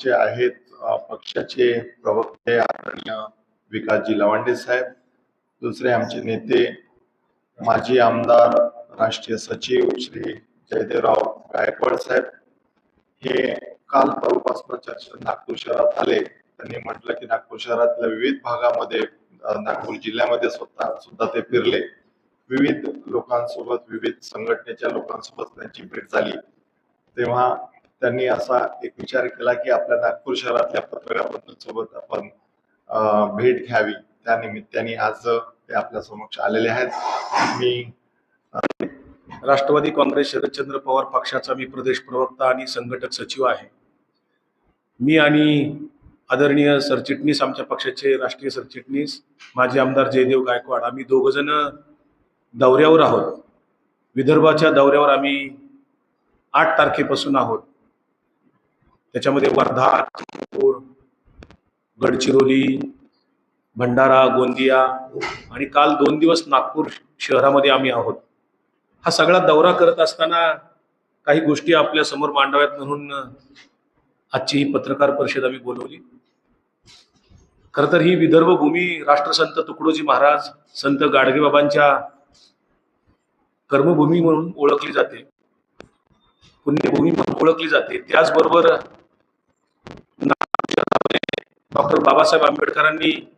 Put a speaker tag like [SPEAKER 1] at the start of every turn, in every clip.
[SPEAKER 1] आमचे आहेत पक्षाचे प्रवक्ते आदरणीय विकासजी लवांडे साहेब दुसरे आमचे नेते माजी आमदार राष्ट्रीय सचिव श्री जयदेवराव गायकवाड साहेब हे काल परवापासून चर्चा नागपूर शहरात आले. त्यांनी म्हटलं की नागपूर शहरातल्या विविध भागामध्ये नागपूर जिल्ह्यामध्ये स्वतः सुद्धा ते फिरले. विविध लोकांसोबत विविध संघटनेच्या लोकांसोबत त्यांची भेट झाली. तेव्हा त्यांनी असा एक विचार केला की आपल्या नागपूर शहरातल्या पत्रकार सोबत आपण भेट घ्यावी. त्या निमित्ताने आज ते आपल्या समक्ष आलेले आहेत. मी
[SPEAKER 2] राष्ट्रवादी काँग्रेस शरदचंद्र पवार पक्षाचा मी प्रदेश प्रवक्ता आणि संघटक सचिव आहे. मी आणि आदरणीय सरचिटणीस आमच्या पक्षाचे राष्ट्रीय सरचिटणीस माजी आमदार जयदेव गायकवाड आम्ही दोघंजण दौऱ्यावर आहोत. विदर्भाच्या दौऱ्यावर आम्ही आठ तारखेपासून आहोत. त्याच्यामध्ये वर्धा नागपूर, गडचिरोली भंडारा गोंदिया आणि काल दोन दिवस नागपूर शहरामध्ये आम्ही आहोत. हा सगळा दौरा करत असताना काही गोष्टी आपल्यासमोर मांडाव्यात म्हणून आजची ही पत्रकार परिषद आम्ही बोलवली. खर तर ही विदर्भ भूमी राष्ट्रसंत तुकडोजी महाराज संत गाडगेबाबांच्या कर्मभूमी म्हणून ओळखली जाते. पुण्यभूमी म्हणून ओळखली जाते. त्याचबरोबर डॉक्टर बाबासाहेब आंबेडकरांनी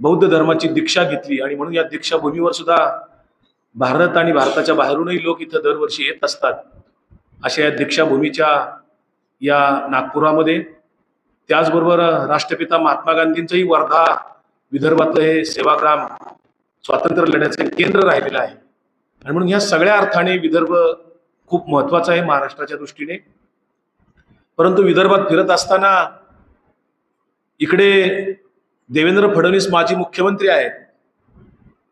[SPEAKER 2] बौद्ध धर्माची दीक्षा घेतली आणि म्हणून या दीक्षाभूमीवर सुद्धा भारत आणि भारताच्या बाहेरूनही लोक इथं दरवर्षी येत असतात. अशा या दीक्षाभूमीच्या या नागपुरामध्ये. त्याचबरोबर राष्ट्रपिता महात्मा गांधींचंही वर्धा विदर्भातलं हे सेवाग्राम स्वातंत्र्य लढ्याचं केंद्र राहिलेलं आहे. आणि म्हणून या सगळ्या अर्थाने विदर्भ खूप महत्त्वाचा आहे महाराष्ट्राच्या दृष्टीने. परंतु विदर्भात फिरत असताना इकडे देवेंद्र फडणवीस माजी मुख्यमंत्री आहेत.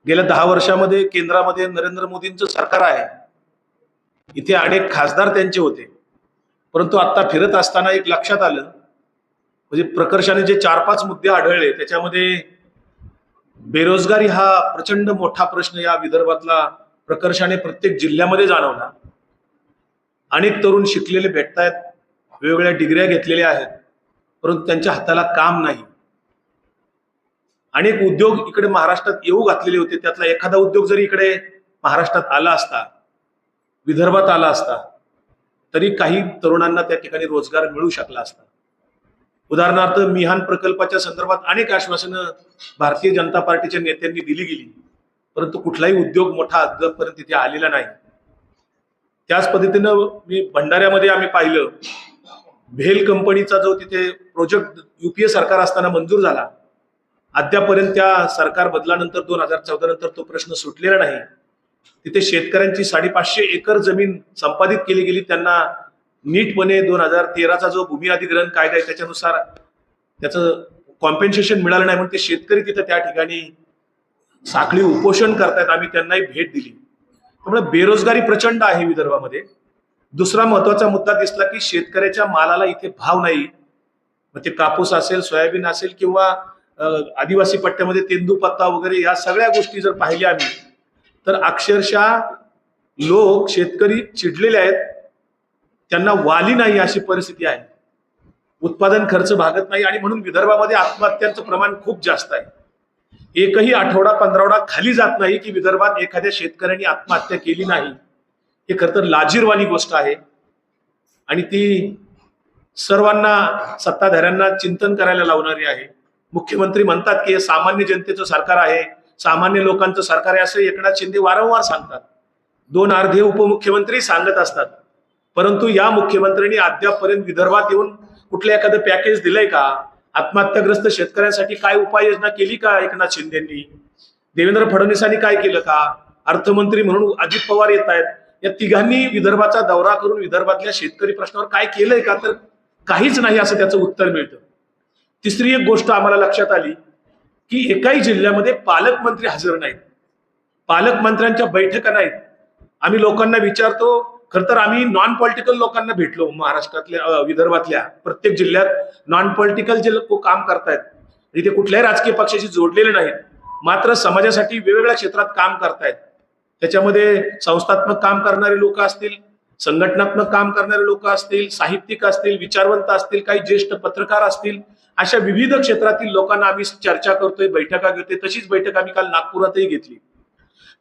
[SPEAKER 2] गेल्या दहा वर्षामध्ये केंद्रामध्ये नरेंद्र मोदींचं सरकार आहे. इथे अनेक खासदार त्यांचे होते. परंतु आता फिरत असताना एक लक्षात आलं. म्हणजे प्रकर्षाने जे चार पाच मुद्दे आढळले त्याच्यामध्ये बेरोजगारी हा प्रचंड मोठा प्रश्न या विदर्भातला प्रकर्षाने प्रत्येक जिल्ह्यामध्ये जाणवला. अनेक तरुण शिकलेले भेटतायत वेगवेगळ्या डिग्र्या घेतलेल्या आहेत. परंतु त्यांच्या हाताला काम नाही. अनेक उद्योग इकडे महाराष्ट्रात येऊ घातलेले होते. त्यातला एखादा उद्योग जरी इकडे महाराष्ट्रात आला असता विदर्भात आला असता तरी काही तरुणांना त्या ठिकाणी रोजगार मिळू शकला असता. उदाहरणार्थ मिहान प्रकल्पाच्या संदर्भात अनेक आश्वासनं भारतीय जनता पार्टीच्या नेत्यांनी दिली गेली. परंतु कुठलाही उद्योग मोठा अद्यापपर्यंत तिथे आलेला नाही. त्याच पद्धतीनं मी भंडाऱ्यामध्ये आम्ही पाहिलं भेल कंपनीचा जो तिथे प्रोजेक्ट युपीए सरकार असताना मंजूर झाला अद्यापर्यंत त्या सरकार बदलानंतर दोन हजार चौदा नंतर तो प्रश्न सुटलेला नाही. तिथे शेतकऱ्यांची साडेपाचशे एकर जमीन संपादित केली गेली त्यांना नीटपणे दोन हजार तेराचा जो भूमी अधिग्रहण कायदा आहे त्याच्यानुसार त्याचं कॉम्पेन्सेशन मिळालं नाही म्हणून ते शेतकरी तिथे त्या ठिकाणी साखळी उपोषण करतायत आम्ही त्यांनाही भेट दिली. त्यामुळे बेरोजगारी प्रचंड आहे विदर्भामध्ये. दुसरा महत्त्वाचा मुद्दा दिसला की शेतकऱ्याच्या मालाला इथे भाव नाही. मग ते कापूस असेल सोयाबीन असेल किंवा आदिवासी पट्ट्यामध्ये तेंदूपत्ता वगैरे या सगळ्या गोष्टी जर पाहिल्या आम्ही तर अक्षरशः लोक शेतकरी चिडलेले आहेत. त्यांना वाली नाही अशी परिस्थिती आहे. उत्पादन खर्च भागत नाही आणि म्हणून विदर्भामध्ये आत्महत्यांचं प्रमाण खूप जास्त आहे. एकही आठवडा पंधरावडा खाली जात नाही की विदर्भात एखाद्या शेतकऱ्यांनी आत्महत्या केली नाही. हे खरं तर लाजीरवाणी गोष्ट आहे. आणि ती सर्वांना सत्ताधाऱ्यांना चिंतन करायला लावणारी आहे. मुख्यमंत्री म्हणतात की हे सामान्य जनतेचं सरकार आहे. सामान्य लोकांचं सरकार आहे असं एकनाथ शिंदे वारंवार सांगतात. दोन अर्धे उपमुख्यमंत्री सांगत असतात. परंतु या मुख्यमंत्र्यांनी अद्यापपर्यंत विदर्भात येऊन कुठलं एखादं पॅकेज दिलंय का? आत्महत्याग्रस्त शेतकऱ्यांसाठी काय उपाययोजना केली का एकनाथ शिंदेंनी? देवेंद्र फडणवीसांनी काय केलं का? अर्थमंत्री म्हणून अजित पवार येत आहेत. या तिघांनी विदर्भाचा दौरा करून विदर्भातल्या शेतकरी प्रश्नावर काय केलंय का? तर काहीच नाही असं त्याचं उत्तर मिळतं. तिसरी एक गोष्ट आम्हाला लक्षात आली की एकाही जिल्ह्यामध्ये पालकमंत्री हजर नाहीत. पालकमंत्र्यांच्या बैठका नाहीत. आम्ही लोकांना विचारतो खर तर आम्ही नॉन पॉलिटिकल लोकांना भेटलो महाराष्ट्रातल्या विदर्भातल्या प्रत्येक जिल्ह्यात नॉन पॉलिटिकल जे लोक काम करतायत इथे कुठल्याही राजकीय पक्षाशी जोडलेले नाहीत. मात्र समाजासाठी वेगवेगळ्या क्षेत्रात काम करतायत. त्याच्यामध्ये संस्थात्मक काम करणारे लोक असतील संघटनात्मक काम करणारे लोक असतील साहित्यिक असतील विचारवंत असतील काही ज्येष्ठ पत्रकार असतील अशा विविध क्षेत्रातील लोकांना आम्ही चर्चा करतोय बैठका घेतोय. तशीच बैठक आम्ही काल नागपुरातही घेतली.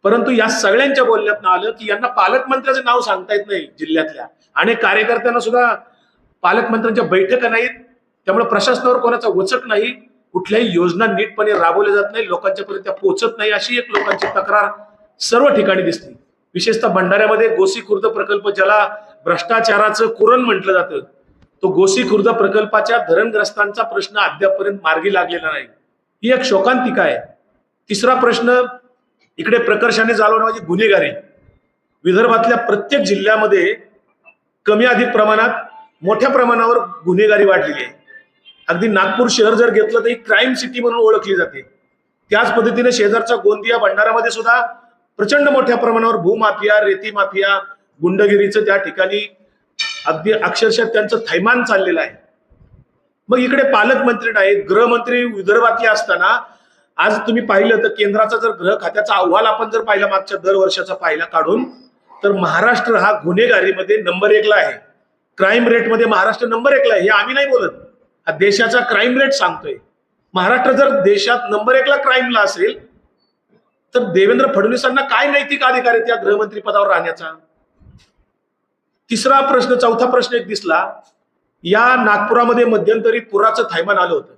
[SPEAKER 2] परंतु या सगळ्यांच्या बोलण्यात आलं की यांना पालकमंत्र्याचं नाव सांगता येत नाही जिल्ह्यातल्या. आणि कार्यकर्त्यांना सुद्धा पालकमंत्र्यांच्या बैठका नाहीत. त्यामुळे प्रशासनावर कोणाचा वचक नाही. कुठल्याही योजना नीटपणे राबवल्या जात नाही. लोकांच्या पर्यंत त्या पोहोचत नाही अशी एक लोकांची तक्रार सर्व ठिकाणी दिसते. विशेषतः भंडाऱ्यामध्ये गोसी खुर्द प्रकल्प ज्याला भ्रष्टाचाराचं कुरण म्हटलं जातं तो गोसी खुर्द प्रकल्पाच्या धरणग्रस्तांचा प्रश्न अद्यापपर्यंत मार्गी लागलेला नाही. ही एक शोकांतिका आहे. तिसरा प्रश्न इकडे प्रकर्षाने चालवण्याची गुन्हेगारी. विदर्भातल्या प्रत्येक जिल्ह्यामध्ये कमी अधिक प्रमाणात मोठ्या प्रमाणावर गुन्हेगारी वाढलेली आहे. अगदी नागपूर शहर जर घेतलं तर ही क्राईम सिटी म्हणून ओळखली जाते. त्याच पद्धतीने शेजारच्या गोंदिया भंडारामध्ये सुद्धा प्रचंड मोठ्या प्रमाणावर भूमाफिया रेती माफिया गुंडगिरीचं त्या ठिकाणी अगदी अक्षरशः त्यांचं थैमान चाललेलं आहे. मग इकडे पालकमंत्री नाहीत गृहमंत्री विदर्भातले असताना आज तुम्ही पाहिलं तर केंद्राचा जर गृह खात्याचा अहवाल आपण जर पाहिला मागच्या दर वर्षाचा पाहिला काढून तर महाराष्ट्र हा गुन्हेगारीमध्ये नंबर एकला आहे. क्राईम रेटमध्ये महाराष्ट्र नंबर एकला आहे हे आम्ही नाही बोलत. हा देशाचा क्राईम रेट सांगतोय. महाराष्ट्र जर देशात नंबर एकला क्राईमला असेल तर देवेंद्र फडणवीसांना काय नैतिक अधिकार आहे त्या गृहमंत्री पदावर राहण्याचा? तिसरा प्रश्न चौथा प्रश्न एक दिसला. या नागपुरामध्ये मध्यंतरी पुराचं थैमान आलं होतं.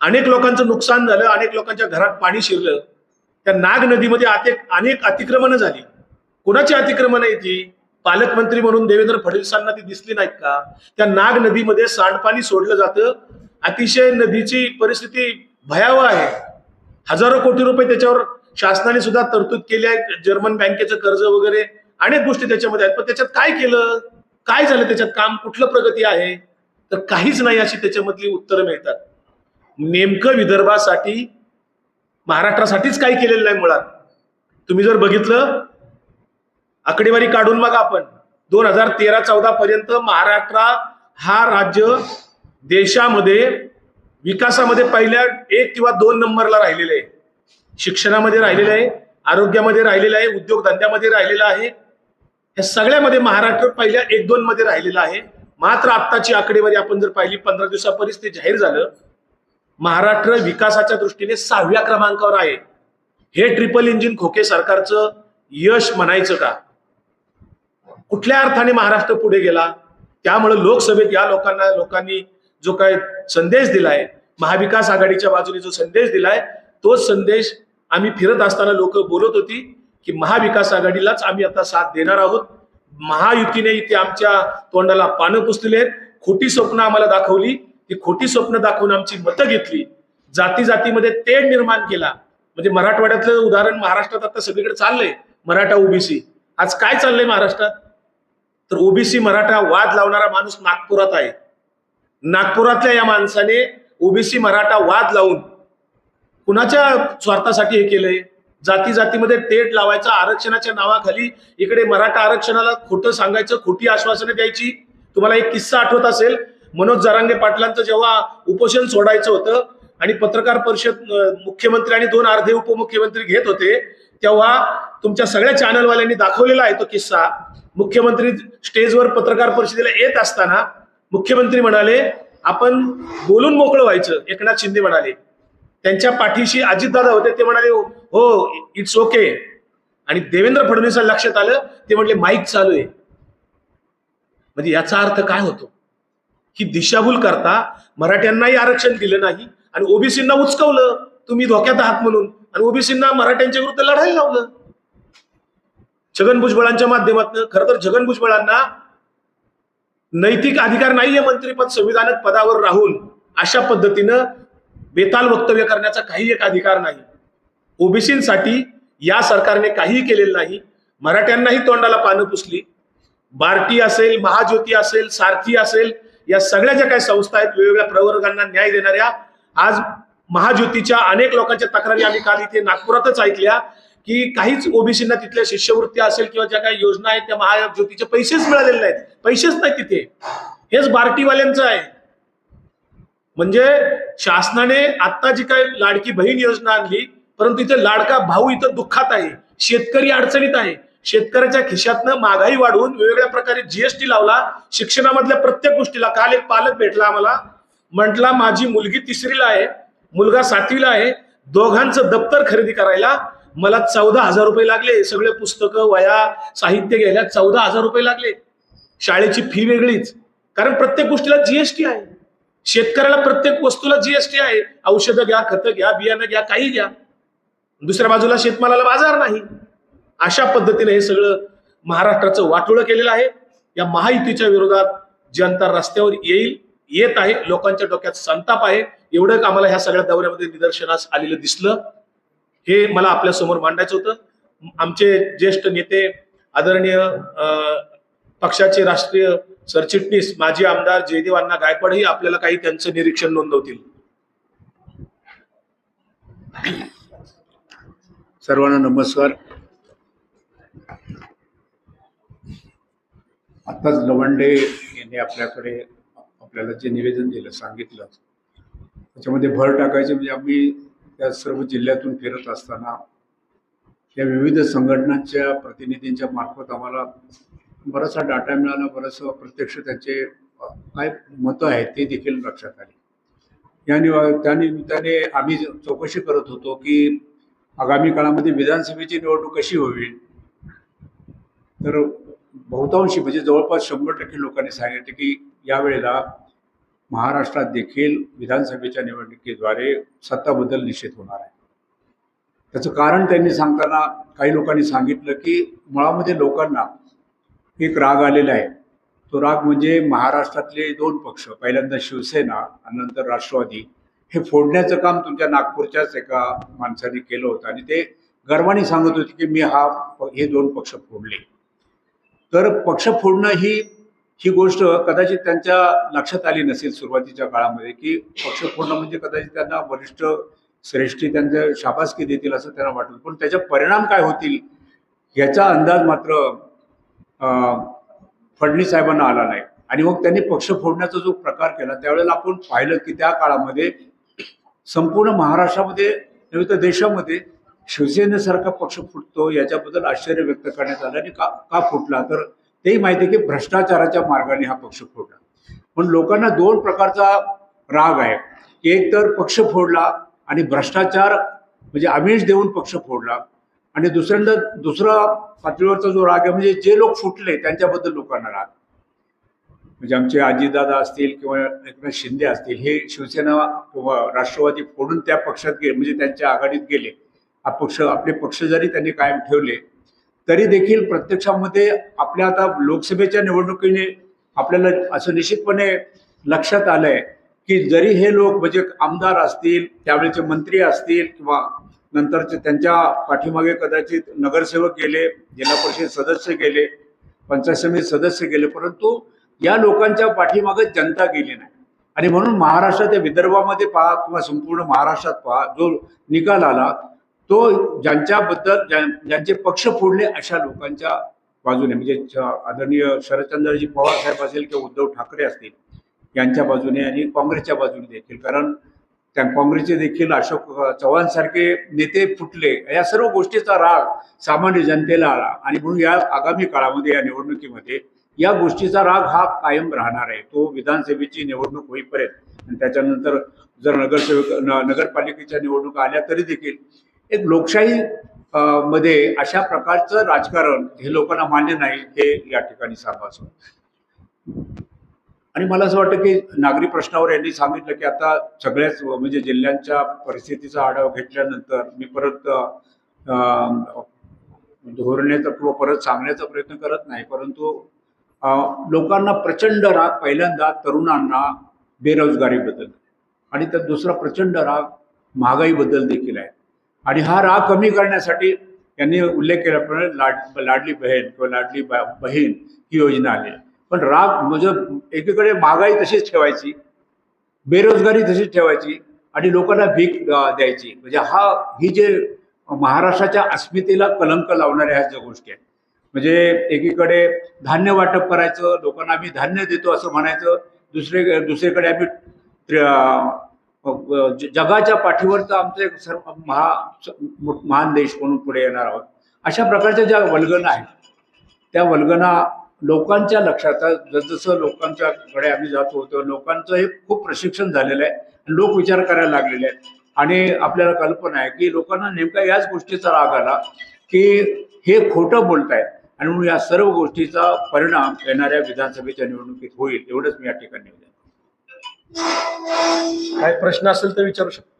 [SPEAKER 2] अनेक लोकांचं नुकसान झालं अनेक लोकांच्या घरात पाणी शिरलं. त्या नाग नदीमध्ये अनेक अतिक्रमण अतिक्रमणं झाली. कुणाची अतिक्रमण आहे ती पालकमंत्री म्हणून देवेंद्र फडणवीसांना ती दिसली नाहीत का? त्या नाग नदीमध्ये सांडपाणी सोडलं जातं. अतिशय नदीची परिस्थिती भयावह आहे. हजारो कोटी रुपये त्याच्यावर शासनाने सुद्धा तरतूद केली आहे. जर्मन बँकेचं कर्ज वगैरे अनेक गोष्टी त्याच्यामध्ये आहेत. पण त्याच्यात काय केलं? काय झालं? त्याच्यात काम कुठलं प्रगती आहे? तर काहीच नाही अशी त्याच्यामधली उत्तरं मिळतात. नेमकं विदर्भासाठी महाराष्ट्रासाठीच काही केलेलं नाही मुळात. तुम्ही जर बघितलं आकडेवारी काढून बघा आपण. दोन हजार तेरा चौदा पर्यंत महाराष्ट्र हा राज्य देशामध्ये विकासामध्ये पहिल्या एक किंवा दोन नंबरला राहिलेले आहे. शिक्षणामध्ये राहिलेलं आहे आरोग्यामध्ये राहिलेलं आहे उद्योगधंद्यामध्ये राहिलेलं आहे. या सगळ्यामध्ये महाराष्ट्र पहिल्या एक दोन मध्ये राहिलेला आहे. मात्र आत्ताची आकडेवारी आपण जर पाहिली पंधरा दिवसापर्यंत ते जाहीर झालं. महाराष्ट्र विकासाच्या दृष्टीने सहाव्या क्रमांकावर आहे. हे ट्रिपल इंजिन खोके सरकारचं यश म्हणायचं का? कुठल्या अर्थाने महाराष्ट्र पुढे गेला? त्यामुळे लोकसभेत या लोकांना लोकांनी जो काय संदेश दिलाय महाविकास आघाडीच्या बाजूने जो संदेश दिलाय तोच संदेश आम्ही फिरत असताना लोक बोलत होती की महाविकास आघाडीलाच आम्ही आता साथ देणार आहोत. महायुतीने इथे आमच्या तोंडाला पानं पुसलेली आहेत. खोटी स्वप्न आम्हाला दाखवली. ती खोटी स्वप्न दाखवून आमची मतं घेतली. जाती जातीमध्ये तेढ निर्माण केला. म्हणजे मराठवाड्यातलं उदाहरण महाराष्ट्रात आता सगळीकडे चाललंय. मराठा ओबीसी आज काय चाललंय महाराष्ट्रात? तर ओबीसी मराठा वाद लावणारा माणूस नागपुरात आहे. नागपुरातल्या या माणसाने ओबीसी मराठा वाद लावून कुणाच्या स्वार्थासाठी हे केलंय? जाती जातीमध्ये तेट लावायचं आरक्षणाच्या नावाखाली इकडे मराठा आरक्षणाला खोटं सांगायचं खोटी आश्वासनं द्यायची? तुम्हाला एक किस्सा आठवत असेल? मनोज जरांगे पाटलांचं जेव्हा उपोषण सोडायचं होतं आणि पत्रकार परिषद मुख्यमंत्री आणि दोन अर्धे उपमुख्यमंत्री घेत होते तेव्हा तुमच्या सगळ्या चॅनलवाल्यांनी दाखवलेला आहे तो किस्सा. मुख्यमंत्री स्टेजवर पत्रकार परिषदेला येत असताना मुख्यमंत्री म्हणाले आपण बोलून मोकळं व्हायचं एकनाथ शिंदे म्हणाले. त्यांच्या पाठीशी अजितदादा होते ते म्हणाले हो इट्स ओके आणि देवेंद्र फडणवीसांना लक्षात आलं ते म्हणले माईक चालू आहे. म्हणजे याचा अर्थ काय होतो? की दिशाभूल करता मराठ्यांनाही आरक्षण दिलं नाही आणि ओबीसींना उचकवलं. तुम्ही धोक्यात आहात म्हणून. आणि ओबीसींना मराठ्यांच्या विरुद्ध लढायला लावलं. छगन भुजबळांच्या माध्यमातून खरं तर छगन भुजबळांना नैतिक अधिकार नाहीये मंत्रीपद संविधानक पदावर राहून अशा पद्धतीनं बेताल वक्तव्य करण्याचा काही एक अधिकार नाही. ओबीसीसाठी या सरकारने काहीही केलेलं नाही. मराठ्यांनाही तोंडाला पानं पुसली. बार्टी असेल महाज्योती असेल सारथी असेल या सगळ्या ज्या काही संस्था आहेत वेगवेगळ्या प्रवर्गांना न्याय देणाऱ्या आज महाज्योतीच्या अनेक लोकांच्या तक्रारी आम्ही काल इथे नागपुरातच ऐकल्या. की काहीच ओबीसींना तिथल्या शिष्यवृत्ती असेल किंवा ज्या काही योजना आहेत त्या महाज्योतीचे पैसेच मिळालेले नाहीत. पैसेच नाही तिथे. हेच बार्टीवाल्यांचं आहे. म्हणजे शासनाने आता जी काही लाडकी बहीण योजना आणली परंतु इथे लाडका भाऊ इथं दुःखात आहे शेतकरी अडचणीत आहे. शेतकऱ्याच्या खिशातनं महागाई वाढवून वेगवेगळ्या प्रकारे जीएसटी लावला शिक्षणामधल्या प्रत्येक गोष्टीला. काल एक पालक भेटला आम्हाला म्हटला माझी मुलगी तिसरीला आहे मुलगा सातवीला आहे दोघांचं दप्तर खरेदी करायला मला चौदा हजार रुपये लागले सगळे पुस्तकं वया साहित्य घ्यायला चौदा हजार रुपये लागले. शाळेची फी वेगळीच. कारण प्रत्येक गोष्टीला जीएसटी आहे. शेतकऱ्याला प्रत्येक वस्तूला जीएसटी आहे. औषधं घ्या खतं घ्या बियाणं घ्या काही घ्या. दुसऱ्या बाजूला शेतमालाला बाजार नाही. अशा पद्धतीने हे सगळं महाराष्ट्राचं वाटोळं केलेलं आहे. या महायुतीच्या विरोधात जनता रस्त्यावर येईल येत आहे. लोकांच्या डोक्यात संताप आहे. एवढं आम्हाला ह्या सगळ्या दौऱ्यामध्ये निदर्शनास आलेलं दिसलं. हे मला आपल्यासमोर मांडायचं होतं. आमचे ज्येष्ठ नेते आदरणीय पक्षाचे राष्ट्रीय सरचिटणीस माजी आमदार जयदेव अण्णा गायकवाडही आपल्याला काही त्यांचं निरीक्षण नोंदवतील.
[SPEAKER 3] सर्वांना नमस्कार. आताच लवंडे यांनी आपल्याकडे आपल्याला जे निवेदन दिलं सांगितलं. त्याच्यामध्ये भर टाकायचे म्हणजे आम्ही त्या सर्व जिल्ह्यातून फिरत असताना या विविध संघटनांच्या प्रतिनिधींच्या मार्फत आम्हाला बराचसा डाटा मिळाला बरंचसं प्रत्यक्ष त्यांचे काय मतं आहेत ते देखील लक्षात आले. या त्यानिमित्ताने आम्ही चौकशी करत होतो की आगामी काळामध्ये विधानसभेची निवडणूक कशी होईल. तर बहुतांशी म्हणजे जवळपास शंभर टक्के लोकांनी सांगितले की यावेळेला महाराष्ट्रात देखील विधानसभेच्या निवडणुकीद्वारे सत्ताबद्दल निषेध निश्चित होणार आहे. त्याचं कारण त्यांनी सांगताना काही लोकांनी सांगितलं की मुळामध्ये लोकांना एक राग आलेला आहे. तो राग म्हणजे महाराष्ट्रातले दोन पक्ष पहिल्यांदा शिवसेना आणि नंतर राष्ट्रवादी हे फोडण्याचं काम तुमच्या नागपूरच्याच एका माणसाने केलं होतं आणि ते गर्वाने सांगत होते की मी हा हे दोन पक्ष फोडले. तर पक्ष फोडणं ही ही गोष्ट कदाचित त्यांच्या लक्षात आली नसेल सुरुवातीच्या काळामध्ये की पक्ष फोडणं म्हणजे कदाचित त्यांना वरिष्ठ श्रेष्ठी त्यांच्या शाबासकी देतील असं त्यांना वाटलं. पण त्याचे परिणाम काय होतील याचा अंदाज मात्र फडणीसाहेबांना साहेबांना आला नाही. आणि मग त्यांनी पक्ष फोडण्याचा जो प्रकार केला त्यावेळेला आपण पाहिलं की त्या काळामध्ये संपूर्ण महाराष्ट्रामध्ये नव्हे तर देशामध्ये शिवसेनेसारखा पक्ष फुटतो याच्याबद्दल आश्चर्य व्यक्त करण्यात आलं. आणि का का फुटला? तर तेही माहिती आहे की भ्रष्टाचाराच्या मार्गाने हा पक्ष फोडला. पण लोकांना दोन प्रकारचा राग आहे. एक तर पक्ष फोडला आणि भ्रष्टाचार म्हणजे आमिष देऊन पक्ष फोडला. आणि दुसऱ्यांदा दुसरा पातळीवरचा जो राग आहे म्हणजे जे लोक फुटले त्यांच्याबद्दल लोकांना राग. म्हणजे आमचे आजीदादा असतील किंवा एकनाथ शिंदे असतील हे शिवसेना किंवा राष्ट्रवादी फोडून त्या पक्षात गेले म्हणजे त्यांच्या आघाडीत गेले. हा पक्ष आपले पक्ष जरी त्यांनी कायम ठेवले तरी देखील प्रत्यक्षामध्ये आपल्या आता लोकसभेच्या निवडणुकीने आपल्याला असं निश्चितपणे लक्षात आलंय की जरी हे लोक म्हणजे आमदार असतील त्यावेळेचे मंत्री असतील किंवा नंतरचे त्यांच्या पाठीमागे कदाचित नगरसेवक गेले जिल्हा परिषद सदस्य गेले पंचायत समिती सदस्य गेले परंतु या लोकांच्या पाठीमागे जनता गेली नाही. आणि म्हणून महाराष्ट्रात विदर्भामध्ये पहा किंवा संपूर्ण महाराष्ट्रात पहा जो निकाल आला तो ज्यांच्याबद्दल ज्यांचे पक्ष फोडले अशा लोकांच्या बाजूने म्हणजे आदरणीय शरदचंद्रजी पवार साहेब असेल किंवा उद्धव ठाकरे असतील यांच्या बाजूने आणि काँग्रेसच्या बाजूने देखील. कारण त्या काँग्रेसचे देखील अशोक चव्हाणसारखे नेते फुटले या सर्व गोष्टीचा राग सामान्य जनतेला आला. आणि म्हणून या आगामी काळामध्ये या निवडणुकीमध्ये या गोष्टीचा राग हा कायम राहणार आहे. तो विधानसभेची निवडणूक होईपर्यंत. आणि त्याच्यानंतर जर नगरसेवक नगरपालिकेच्या निवडणुका आल्या तरी देखील एक लोकशाही मध्ये अशा प्रकारचं राजकारण हे लोकांना मान्य नाही हे या ठिकाणी सांगायचं आणि मला असं वाटतं की नागरी प्रश्नावर यांनी सांगितलं की आता सगळ्याच म्हणजे जिल्ह्यांच्या परिस्थितीचा आढावा घेतल्यानंतर मी परत अं, धोरण्याचा किंवा परत सांगण्याचा प्रयत्न करत नाही परंतु लोकांना प्रचंड राग पहिल्यांदा तरुणांना बेरोजगारीबद्दल. आणि त्यात दुसरा प्रचंड राग महागाईबद्दल देखील आहे. आणि हा राग कमी करण्यासाठी यांनी उल्लेख केल्याप्रमाणे लाड लाडली बहीण किंवा लाडली बा- बहीण ही योजना आली. पण राग म्हणजे एकीकडे महागाई तशीच ठेवायची बेरोजगारी तशीच ठेवायची आणि लोकांना भीक द्यायची. म्हणजे हा ही जे महाराष्ट्राच्या अस्मितेला कलंक लावणाऱ्या ह्या ज्या गोष्टी आहेत. म्हणजे एकीकडे धान्य वाटप करायचं लोकांना आम्ही धान्य देतो असं म्हणायचं दुसरे दुसरीकडे आम्ही जगाच्या पाठीवरचा आमचं एक सर्व महा महान देश म्हणून पुढे येणार आहोत. अशा प्रकारच्या ज्या वल्गना आहेत त्या वल्गना लोकांच्या लक्षात जसजसं लोकांच्याकडे आम्ही जातो तेव्हा लोकांचं हे खूप प्रशिक्षण झालेलं आहे. लोक विचार करायला लागलेले आहेत. आणि आपल्याला कल्पना आहे की लोकांना नेमका याच गोष्टीचा राग आला की हे खोटं बोलतायत. आणि म्हणून या सर्व गोष्टीचा परिणाम येणाऱ्या विधानसभेच्या निवडणुकीत होईल एवढंच मी या ठिकाणी
[SPEAKER 2] काय प्रश्न असेल तर विचारू शकतो.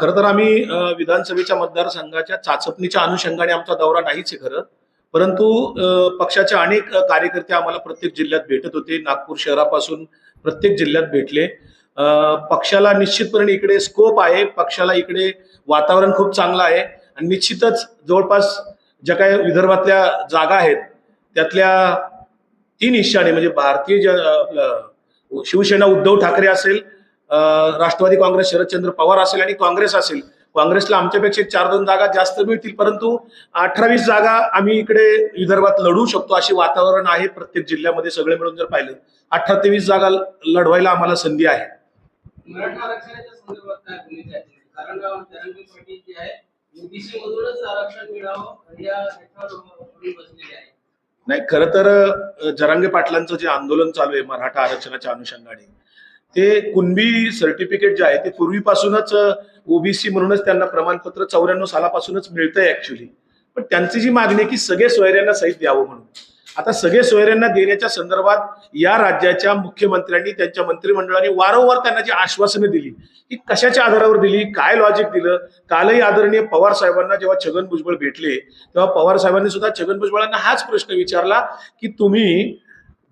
[SPEAKER 2] खर तर आम्ही विधानसभेच्या मतदारसंघाच्या चाचपणीच्या अनुषंगाने आमचा दौरा नाहीच आहे खरं. परंतु पक्षाचे अनेक कार्यकर्ते आम्हाला प्रत्येक जिल्ह्यात भेटत होते. नागपूर शहरापासून प्रत्येक जिल्ह्यात भेटले. पक्षाला निश्चितपणे इकडे स्कोप आहे. पक्षाला इकडे वातावरण खूप चांगलं आहे. आणि निश्चितच जवळपास ज्या काही विदर्भातल्या जागा आहेत त्यातल्या तीन हिश्शाने म्हणजे भारतीय ज आपलं शिवसेना उद्धव ठाकरे असेल राष्ट्रवादी काँग्रेस शरदचंद्र पवार असेल आणि काँग्रेस असेल. काँग्रेसला आमच्यापेक्षा चार दोन जागा जास्त मिळतील परंतु अठरावीस जागा आम्ही इकडे विदर्भात लढू शकतो असे वातावरण आहे प्रत्येक जिल्ह्यामध्ये सगळे मिळून जर पाहिलं. अठरा ते वीस जागा लढवायला आम्हाला संधी आहे.
[SPEAKER 4] आरक्षण मिळावं या
[SPEAKER 2] नाही खर तर जरांगे पाटलांचं जे आंदोलन चालू आहे मराठा आरक्षणाच्या अनुषंगाने ते कुणबी सर्टिफिकेट जे आहे ते पूर्वीपासूनच ओबीसी म्हणूनच त्यांना प्रमाणपत्र चौऱ्याण्णव सालापासूनच मिळतंय ऍक्च्युली पण त्यांची जी मागणी आहे की सगळे सोयऱ्यांना सहित द्यावं म्हणून. आता सगळे सोयऱ्यांना देण्याच्या संदर्भात या राज्याच्या मुख्यमंत्र्यांनी त्यांच्या मंत्रिमंडळाने वारंवार त्यांना जी आश्वासनं दिली की कशाच्या आधारावर दिली काय लॉजिक दिलं? कालही आदरणीय पवार साहेबांना जेव्हा छगन भुजबळ भेटले तेव्हा पवार साहेबांनी सुद्धा छगन भुजबळांना हाच प्रश्न विचारला की तुम्ही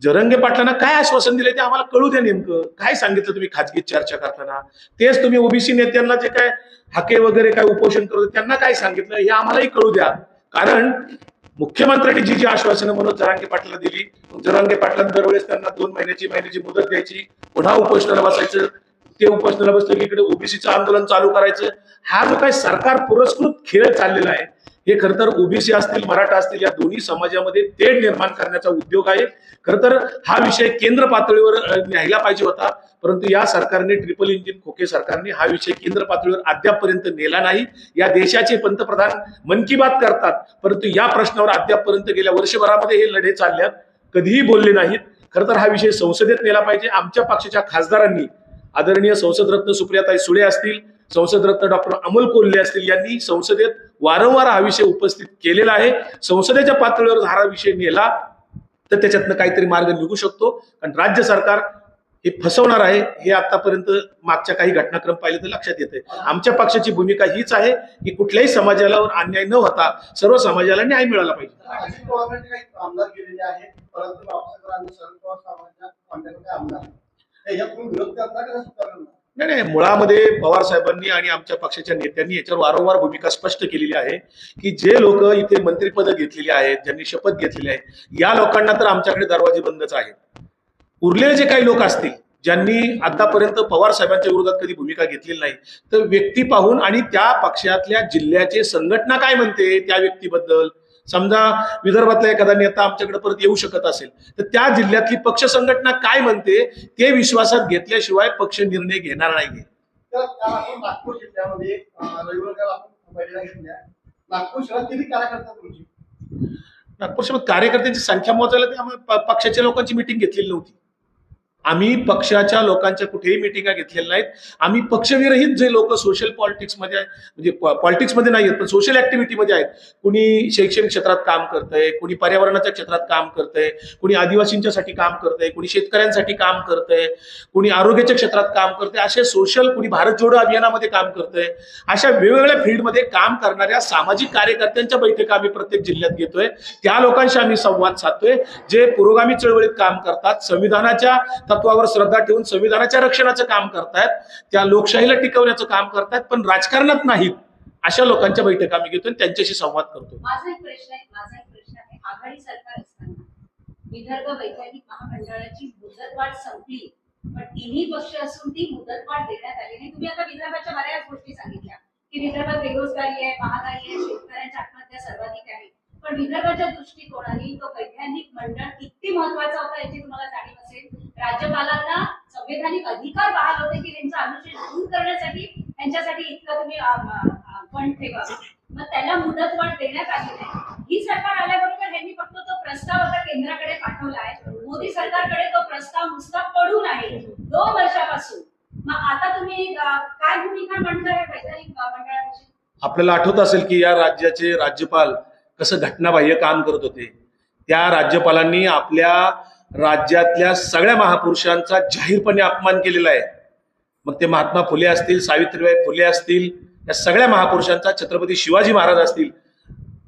[SPEAKER 2] जरंगे पाटलांना काय आश्वासन दिले ते आम्हाला कळू द्या नेमकं. काय सांगितलं तुम्ही खाजगी चर्चा करताना? तेच तुम्ही ओबीसी नेत्यांना जे काय हाके वगैरे काय उपोषण करत त्यांना काय सांगितलं? हे आम्हालाही कळू द्या. कारण मुख्यमंत्र्यांनी जी जी आश्वासनं म्हणून जरांगे पाटलाला दिली जरांगे पाटला दरवेळेस त्यांना दोन महिन्याची महिन्याची मुदत द्यायची पुन्हा उपोषणाला बसायचं ते उपोषणाला बसलं की इकडे ओबीसीचं आंदोलन चालू करायचं. हा जो काही सरकार पुरस्कृत खेळ चाललेला आहे हे खर तर ओबीसी असतील मराठा असतील या दोन्ही समाजामध्ये तेढ निर्माण करण्याचा उद्योग आहे. खर तर हा विषय केंद्र पातळीवर न्यायला पाहिजे होता. परंतु या सरकारने ट्रिपल इंजिन खोके सरकारने हा विषय केंद्र पातळीवर अद्यापपर्यंत नेला नाही. या देशाचे पंतप्रधान मन की बात करतात. परंतु या प्रश्नावर अद्यापपर्यंत गेल्या वर्षभरामध्ये हे लढे चालल्यात. कधीही बोलले नाहीत. खर तर हा विषय संसदेत नेला पाहिजे. आमच्या पक्षाच्या खासदारांनी आदरणीय संसदरत्न सुप्रियाताई सुळे असतील संसदरत्न डॉक्टर अमोल कोल्हे असतील यांनी संसदेत वारंवार हा विषय उपस्थित केलेला आहे. संसदेच्या पातळीवर जर हा विषय नेला तर त्याच्यातनं काहीतरी मार्ग निघू शकतो. कारण राज्य सरकार हे फसवणार आहे हे आतापर्यंत मागच्या काही घटनाक्रम पाहिले तर लक्षात येते आमच्या पक्षाची भूमिका हीच आहे की कुठल्याही समाजाला अन्याय न होता सर्व समाजाला न्याय मिळाला पाहिजे. नाही नाही मुळामध्ये पवार साहेबांनी आणि आमच्या पक्षाच्या नेत्यांनी याच्यावर वारंवार भूमिका स्पष्ट केलेली आहे की जे लोक इथे मंत्रीपद घेतलेली आहेत ज्यांनी शपथ घेतलेली आहे या लोकांना तर आमच्याकडे दरवाजे बंदच आहेत. उरलेले जे काही लोक असतील ज्यांनी आतापर्यंत पवार साहेबांच्या विरोधात कधी भूमिका घेतलेली नाही तर व्यक्ती पाहून आणि त्या पक्षातल्या जिल्ह्याचे संघटना काय म्हणते त्या व्यक्तीबद्दल? समजा विदर्भातला एखादा नेता आमच्याकडे परत येऊ शकत असेल तर त्या जिल्ह्यातली पक्ष संघटना काय म्हणते ते विश्वासात घेतल्याशिवाय पक्ष निर्णय घेणार
[SPEAKER 5] आपण नागपूर जिल्ह्यामध्ये नागपूर शहरात किती कार्यकर्ता
[SPEAKER 2] नागपूर शहरात कार्यकर्त्यांची संख्या मोजायला ते आम्ही प- पक्षाच्या लोकांची मिटिंग घेतलेली नव्हती. आम्ही पक्षाच्या लोकांच्या कुठेही मिटिंगा घेतलेल्या नाहीत. आम्ही पक्षविरहित जे लोक सोशल पॉलिटिक्समध्ये म्हणजे पॉलिटिक्समध्ये नाही आहेत पण सोशल ऍक्टिव्हिटीमध्ये आहेत. कुणी शैक्षणिक क्षेत्रात काम करतंय कुणी पर्यावरणाच्या क्षेत्रात काम करतंय कुणी आदिवासींच्यासाठी काम करतंय कुणी शेतकऱ्यांसाठी काम करतंय कुणी आरोग्याच्या क्षेत्रात काम करतंय असे सोशल कुणी भारत जोडो अभियानामध्ये काम करतंय. अशा वेगवेगळ्या फील्डमध्ये काम करणाऱ्या सामाजिक कार्यकर्त्यांच्या बैठका आम्ही प्रत्येक जिल्ह्यात घेतोय. त्या लोकांशी आम्ही संवाद साधतोय. जे पुरोगामी चळवळीत काम करतात संविधानाच्या तत्वावर श्रद्धा ठेवून संविधानाच्या रक्षणाचं काम करतायत त्या लोकशाहीला टिकवण्याचं काम करतायत पण राजकारणात नाहीत अशा लोकांच्या बैठका आम्ही घेतो त्यांच्याशी संवाद करतो
[SPEAKER 6] माझा एक प्रश्न आहे माझा एक प्रश्न आहे. आघाडी सरकार असताना विदर्भ वैज्ञानिक महामंडळाची मुदतवाढ संपली पण तिन्ही पक्ष असून ती मुदतवाढ देण्यात आली नाही. तुम्ही आता विदर्भाच्या बऱ्याच गोष्टी सांगितल्या की विदर्भात बेरोजगारी आहे महागाई आहे शेतकऱ्यांच्या आत्महत्या सर्वाधिक आहे. पण विदर्भाच्या दृष्टिकोनाने तो वैज्ञानिक मंडळ किती महत्त्वाचा होता याची तुम्हाला जाणीव असेल. राज्यपालांना संवैधानिक अधिकार बहाल होते की त्यांचा अनुशेष दूर करण्यासाठी त्यांच्यासाठी इतकं तुम्ही फंड ठेवा. मग त्याला मुदतवाढ देण्यात आली नाही. ही सरकार आल्याबरोबर त्यांनी फक्त तो प्रस्ताव आता केंद्राकडे पाठवला आहे. मोदी सरकारकडे तो प्रस्ताव नुसता पडून आहे. दोन वर्षापासून. मग आता तुम्ही काय भूमिका मांडणार आहे वैधानिक मंडळाची?
[SPEAKER 2] आपल्याला आठवत असेल की या राज्याचे राज्यपाल कसं घटनाबाह्य काम करत होते. त्या राज्यपालांनी आपल्या राज्यातल्या सगळ्या महापुरुषांचा जाहीरपणे अपमान केलेला आहे. मग ते महात्मा फुले असतील सावित्रीबाई फुले असतील या सगळ्या महापुरुषांचा छत्रपती शिवाजी महाराज असतील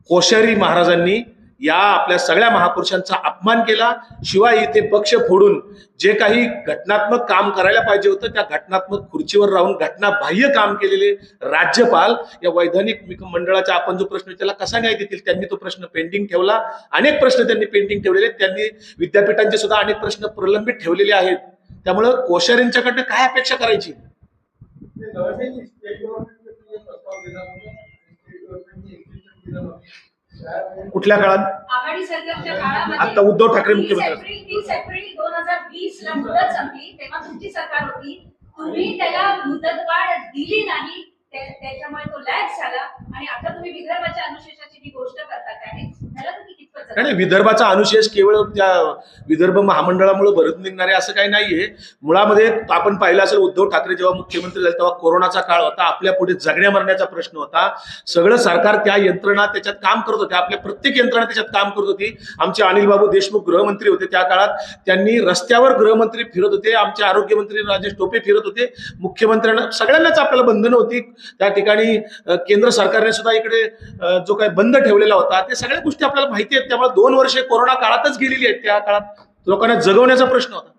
[SPEAKER 2] कोश्यारी महाराजांनी या आपल्या सगळ्या महापुरुषांचा अपमान केला. शिवाय इथे पक्ष फोडून जे काही घटनात्मक काम करायला पाहिजे होतं त्या घटनात्मक खुर्चीवर राहून घटनाबाह्य काम केलेले राज्यपाल या वैधानिक मंडळाचा आपण जो प्रश्न त्याला कसा न्याय देतील? त्यांनी तो प्रश्न पेंडिंग ठेवला. अनेक प्रश्न त्यांनी पेंडिंग ठेवलेले त्यांनी विद्यापीठांचे सुद्धा अनेक प्रश्न प्रलंबित ठेवलेले आहेत. त्यामुळं कोश्यारींच्याकडनं काय अपेक्षा करायची? कुठल्या काळात?
[SPEAKER 6] आघाडी सरकारच्या काळामध्ये
[SPEAKER 2] आता उद्धव ठाकरे मुख्यमंत्री
[SPEAKER 6] एप्रिल तीस एप्रिल दोन हजार वीस ला मुदत संपली तेव्हा तुमची सरकार होती. तुम्ही त्याला मुदतवाढ दिली नाही. त्या- त्याच्यामुळे तो लॅच झाला. आणि आता तुम्ही विदर्भाच्या अनुशेषाची जी गोष्ट करता त्याने त्याला तुम्ही कितपत
[SPEAKER 2] आणि विदर्भाचा अनुशेष केवळ त्या विदर्भ महामंडळामुळे भरत निघणारे असं काही नाहीये. मुळामध्ये आपण पाहिलं असेल उद्धव ठाकरे जेव्हा मुख्यमंत्री झाले तेव्हा कोरोनाचा काळ होता. आपल्या पुढे जगण्या मरण्याचा प्रश्न होता. सगळं सरकार त्या यंत्रणा त्याच्यात काम करत होते. आपल्या प्रत्येक यंत्रणा त्याच्यात काम करत होती. आमचे अनिल बाबू देशमुख गृहमंत्री होते त्या काळात. त्यांनी रस्त्यावर गृहमंत्री फिरत होते. आमचे आरोग्यमंत्री राजेश टोपे फिरत होते. मुख्यमंत्र्यांना सगळ्यांनाच आपल्याला बंधनं होती. त्या ठिकाणी केंद्र सरकारने सुद्धा इकडे जो काही बंद ठेवलेला होता ते सगळ्या गोष्टी आपल्याला माहिती आहेत त्यामुळे दोन वर्षे कोरोना काळातच गेलेली आहेत त्या काळात. लोकांना जगवण्याचा प्रश्न होता.